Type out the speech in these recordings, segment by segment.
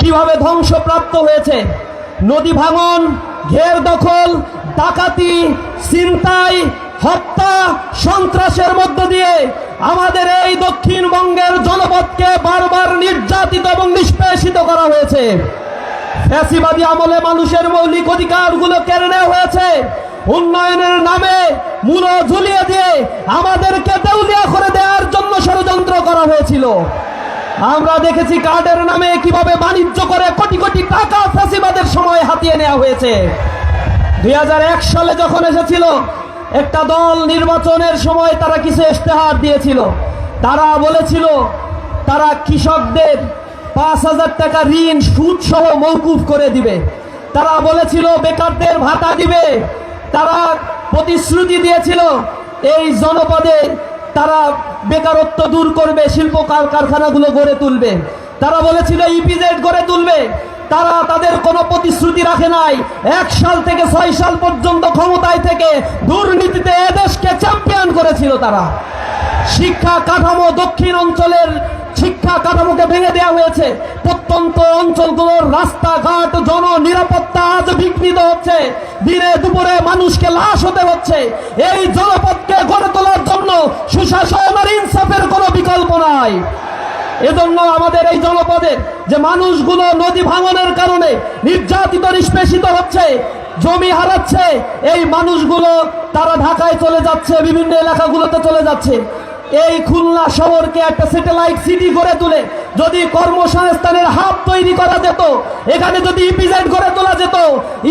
কীভাবে ধ্বংসপ্রাপ্ত হয়েছে? নদী ভাঙন, ঘের দখল, ডাকাতি, ছিনতাই, হত্যা, সন্ত্রাসের মধ্য দিয়ে আমাদের এই দক্ষিণবঙ্গের জনপদকে বারবার নির্যাতিত এবং নিষ্পেষিত করা হয়েছে। ফ্যাসিবাদী আমলে মানুষের মৌলিক অধিকারগুলো কেড়ে নেওয়া হয়েছে। উন্নয়নের নামে মূল ঝুলিয়ে দিয়ে আমাদেরকে দেউলিয়া করে দেওয়ার জন্য ষড়যন্ত্র করা হয়েছিল। আমরা দেখেছি কার্ডের নামে কীভাবে বাণিজ্য করে কোটি কোটি টাকা ফ্যাসিবাদের সময় হাতিয়ে নেওয়া হয়েছে। দু হাজার এক সালে যখন এসেছিল, একটা দল নির্বাচনের সময় তারা কিছু ইশতেহার দিয়েছিল। তারা বলেছিল, তারা কৃষকদের পাঁচ হাজার টাকা ঋণ সুদ সহ মৌকুফ করে দিবে। তারা বলেছিল, বেকারদের ভাতা দিবে। তারা প্রতিশ্রুতি দিয়েছিল, এই জনপদে তারা বেকারত্ব দূর করবে, শিল্প কার- কারখানাগুলো গড়ে তুলবে। তারা বলেছিল ইপিজেড গড়ে তুলবে। তারা তাদের কোনো প্রতিশ্রুতি রাখে নাই। এক সাল থেকে ছয় সাল পর্যন্ত ক্ষমতায় থেকে দুর্নীতিতে এদেশকে চ্যাম্পিয়ন করেছিল তারা। শিক্ষা কাঠামো দক্ষিণ অঞ্চলের শিক্ষা কাঠামোকে ভেঙে দেওয়া হয়েছে। প্রত্যন্ত অঞ্চলগুলোর রাস্তাঘাট জন নিরাপত্তা বিঘ্নিত হচ্ছে। দিনে দুপুরে মানুষকে লাশ হতে হচ্ছে। এই জনপদকে গড়ে তোলার জন্য সুশাসন আর ইনসাফের কোনো বিকল্প নাই। এজন্য আমাদের এই জনপদের যে মানুষগুলো নদী ভাঙনের কারণে নির্যাতিত, নিষ্পেষিত হচ্ছে, জমি হারাচ্ছে, এই মানুষগুলো তারা ঢাকায় চলে যাচ্ছে, বিভিন্ন এলাকাগুলোতে চলে যাচ্ছে। এই খুলনা শহরকে একটা স্যাটেলাইট সিটি করে তুলে, যদি কর্মসংস্থানের হাব তৈরি করা যেত, এখানে যদি ইপিজেড গড়ে তোলা যেত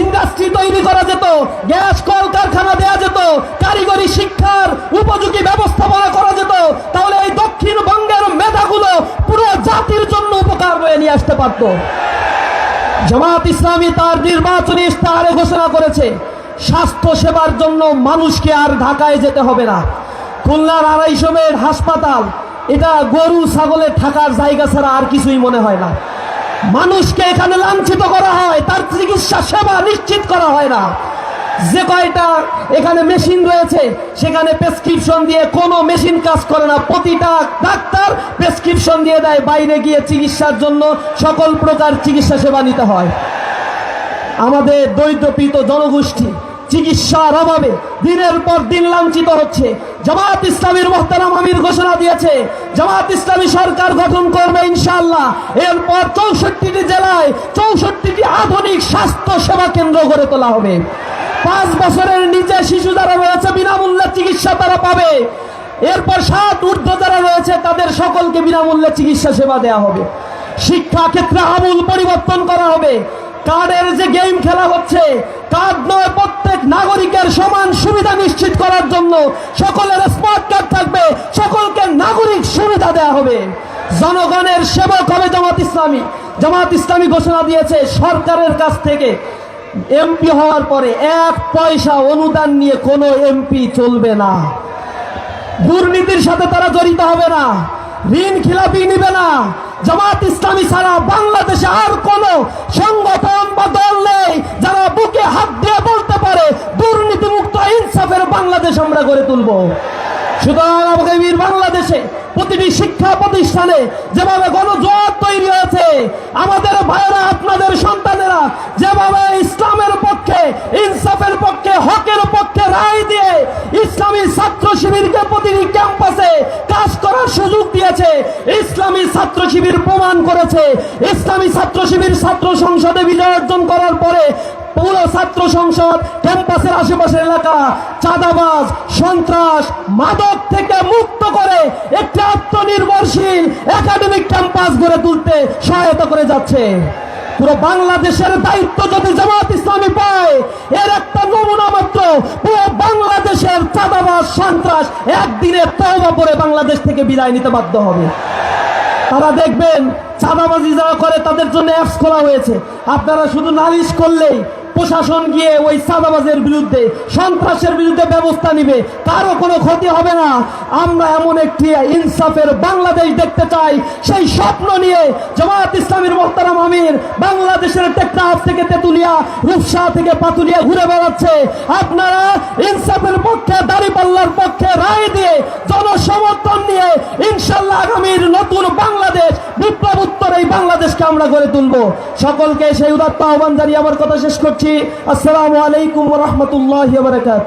ইন্ডাস্ট্রি তৈরি করা যেত, গ্যাস, কল, কারখানা দেওয়া যেত, কারিগরি শিক্ষার উপযোগী ব্যবস্থাপনা করা যেত, তাহলে এই দক্ষিণবঙ্গের মেধাগুলো পুরো জাতির জন্য উপকার হয়ে নিয়ে আসতে পারত। জামাত ইসলামী তার নির্বাচনী ইশতেহারে ঘোষণা করেছে স্বাস্থ্য সেবার জন্য মানুষকে আর ঢাকায় যেতে হবে না। খুলনার আড়াইশো বেড হাসপাতাল, এটা গরু ছাগলের থাকার জায়গা ছাড়া আর কিছুই মনে হয় না। মানুষকে এখানে লাঞ্ছিত করা হয়, তার চিকিৎসা সেবা নিশ্চিত করা হয় না। যে কয়টা এখানে মেশিন রয়েছে, সেখানে প্রেসক্রিপশন দিয়ে কোনো মেশিন কাজ করে না। প্রতিটা ডাক্তার প্রেসক্রিপশন দিয়ে দেয়, বাইরে গিয়ে চিকিৎসার জন্য সকল প্রকার চিকিৎসা সেবা নিতে হয়। আমাদের দরিদ্রপীত জনগোষ্ঠী চিকিৎসার অভাবে দিনের পর দিন লাঞ্ছিত হচ্ছে। জামাত ইসলামীর মোহতারাম আমির ঘোষণা দিয়েছে। জামাত ইসলামী সরকার গঠন করবে ইনশাল্লাহ এরপর চৌষট্টিটি জেলায় চৌষট্টিটি আধুনিক স্বাস্থ্য সেবা কেন্দ্র গড়ে তোলা হবে। পাঁচ বছরের নিচে শিশু যারা রয়েছে, বিনামূল্যে চিকিৎসা তারা পাবে। এরপর সাত ঊর্ধ্ব যারা রয়েছে, তাদের সকলকে বিনামূল্যে চিকিৎসা সেবা দেওয়া হবে। শিক্ষা ক্ষেত্রে আমূল পরিবর্তন করা হবে। কার্ডের যে গেম খেলা হচ্ছে কার্ড নয়, প্রত্যেক নাগরিকের সমান সুবিধা নিশ্চিত করার জন্য সকলের স্মার্ট কার্ড থাকবে, সকলকে নাগরিক সুবিধা দেওয়া হবে। জনগণের সেবক হবে জামাত ইসলামী। জামাত ইসলামী ঘোষণা দিয়েছে, সরকারের কাছ থেকে এমপি হওয়ার পরে এক পয়সা অনুদান নিয়ে কোনো এমপি চলবে না। দুর্নীতির সাথে তারা জড়িত হবে না। ঋণ খিলাপি নিবে না। জামাত ইসলামী ছাড়া বাংলাদেশে আর কোন সংগঠন বা দল নেই যারা বুকে হাত দিয়ে বলতে পারে দুর্নীতি মুক্ত ইনসাফের বাংলাদেশ আমরা গড়ে তুলব। সুতরাং আগামীর বাংলাদেশে প্রতিটি শিক্ষা প্রতিষ্ঠানে যেভাবে গণজোয়ার তৈরি হয়েছে, আমাদের ভাইয়েরা, আপনাদের সন্তানেরা যেভাবে ইসলামের পক্ষে, ইনসাফের পক্ষে, হকের পক্ষে রায় দিয়ে ইসলামী ছাত্র শিবিরকে প্রতিটি ক্যাম্পাসে কাজ করার সুযোগ দিয়েছে, ইসলামী ছাত্র শিবির প্রমাণ করেছে। ইসলামী ছাত্র শিবির ছাত্র সংসদে বিজয় অর্জন করার পরে পুরো ছাত্র সংসদ, ক্যাম্পাসের আশেপাশের এলাকা, চাঁদাবাজ, সন্ত্রাস, মাদক থেকে মুক্ত করে একটি আত্মনির্ভরশীল একাডেমিক ক্যাম্পাস গড়ে তুলতে সহায়তা করে যাচ্ছে। পুরো বাংলাদেশের দায়িত্ব যদি জামাত ইসলামী পায়, এর একটা নমুনা মাত্র, পুরো বাংলাদেশের চাঁদাবাজ, সন্ত্রাস একদিনে তওবা পরে বাংলাদেশ থেকে বিদায় নিতে বাধ্য হবে। তারা দেখবেন, চাঁদাবাজি যারা করে তাদের জন্য অ্যাপস খোলা হয়েছে। আপনারা শুধু নালিশ করলেই প্রশাসন গিয়ে ওই সাদাবাজের বিরুদ্ধে, সন্ত্রাসের বিরুদ্ধে ব্যবস্থা নিবে, কারও কোনো ক্ষতি হবে না। আমরা এমন একটি ইনসাফের বাংলাদেশ দেখতে চাই। সেই স্বপ্ন নিয়ে জামাত ইসলামীর মোহতারাম আমির বাংলাদেশের টেকনাফ থেকে তেতুলিয়া, রূপসা থেকে পাতুলিয়া ঘুরে বেড়াচ্ছে। আপনারা ইনসাফের পক্ষে, দাঁড়িপাল্লার পক্ষে রায় দিয়ে জনসমর্থন নিয়ে ইনশাল্লাহ আগামীর নতুন বাংলাদেশ আমরা গড়ে তুলব। সকলকে সেই উদাত্ত আহ্বান জানিয়ে আমার কথা শেষ করছি। আসসালামু আলাইকুম রহমতুল্লাহ বারকাত